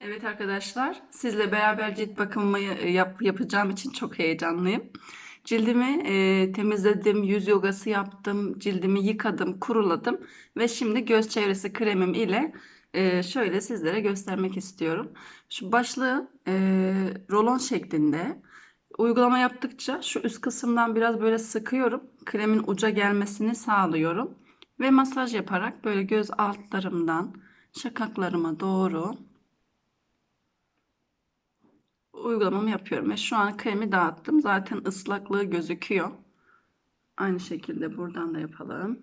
Evet arkadaşlar, sizle beraber cilt bakımımı yap, yapacağım için çok heyecanlıyım. Cildimi e, temizledim, yüz yogası yaptım, cildimi yıkadım, kuruladım ve şimdi göz çevresi kremim ile e, şöyle sizlere göstermek istiyorum. Şu başlığı e, rolon şeklinde uygulama yaptıkça şu üst kısımdan biraz böyle sıkıyorum. Kremin uca gelmesini sağlıyorum ve masaj yaparak böyle göz altlarımdan şakaklarıma doğru uygulamamı yapıyorum ve şu an kremi dağıttım. Zaten ıslaklığı gözüküyor. Aynı şekilde buradan da yapalım.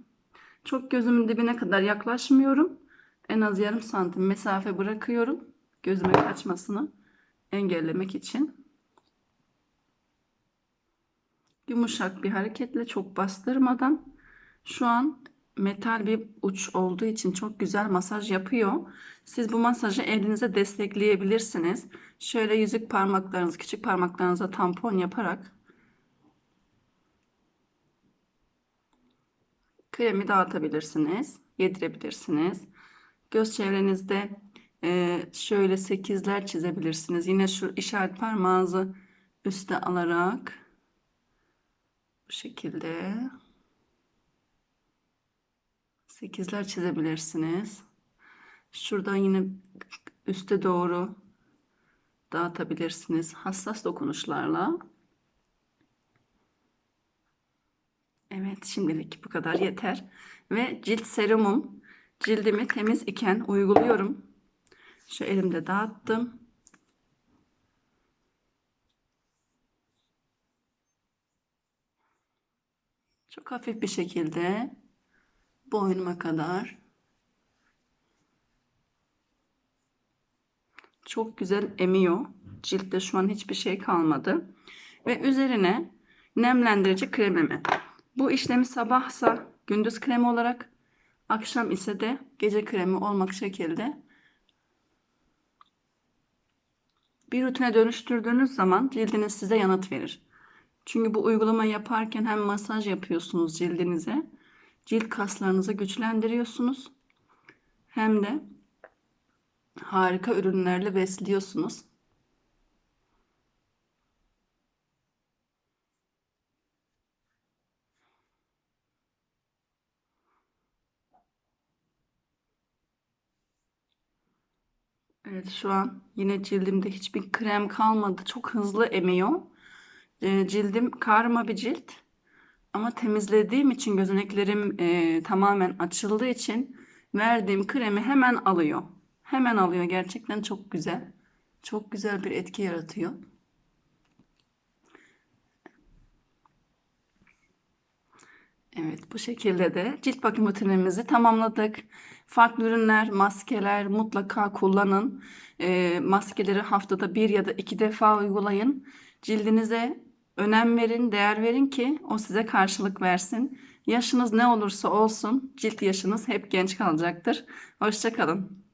Çok gözümün dibine kadar yaklaşmıyorum. En az yarım santim mesafe bırakıyorum. Gözüme kaçmasını engellemek için. Yumuşak bir hareketle çok bastırmadan şu an metal bir uç olduğu için çok güzel masaj yapıyor. Siz bu masajı elinize destekleyebilirsiniz. Şöyle yüzük parmaklarınız, küçük parmaklarınıza tampon yaparak kremi dağıtabilirsiniz, yedirebilirsiniz. Göz çevrenizde e, şöyle sekizler çizebilirsiniz. Yine şu işaret parmağınızı üste alarak bu şekilde sekizler çizebilirsiniz. Şuradan yine üste doğru dağıtabilirsiniz. Hassas dokunuşlarla. Evet şimdilik bu kadar yeter. Ve cilt serumum cildimi temiz iken uyguluyorum. Şu elimde dağıttım. Çok hafif bir şekilde boynuma kadar çok güzel emiyor. Ciltte şu an hiçbir şey kalmadı. Ve üzerine nemlendirici kremimi. Bu işlemi sabahsa gündüz kremi olarak, akşam ise de gece kremi olmak şekilde bir rutine dönüştürdüğünüz zaman cildiniz size yanıt verir. Çünkü bu uygulama yaparken hem masaj yapıyorsunuz cildinize, cilt kaslarınızı güçlendiriyorsunuz. Hem de harika ürünlerle besliyorsunuz. Evet şu an yine cildimde hiçbir krem kalmadı. Çok hızlı emiyor. E, cildim karma bir cilt. Ama temizlediğim için gözeneklerim e, tamamen açıldığı için verdiğim kremi hemen alıyor. Hemen alıyor. Gerçekten çok güzel. Çok güzel bir etki yaratıyor. Evet bu şekilde de cilt bakım rutinimizi tamamladık. Farklı ürünler, maskeler mutlaka kullanın. E, maskeleri haftada bir ya da iki defa uygulayın. Cildinize önem verin, değer verin ki o size karşılık versin. Yaşınız ne olursa olsun cilt yaşınız hep genç kalacaktır. Hoşçakalın.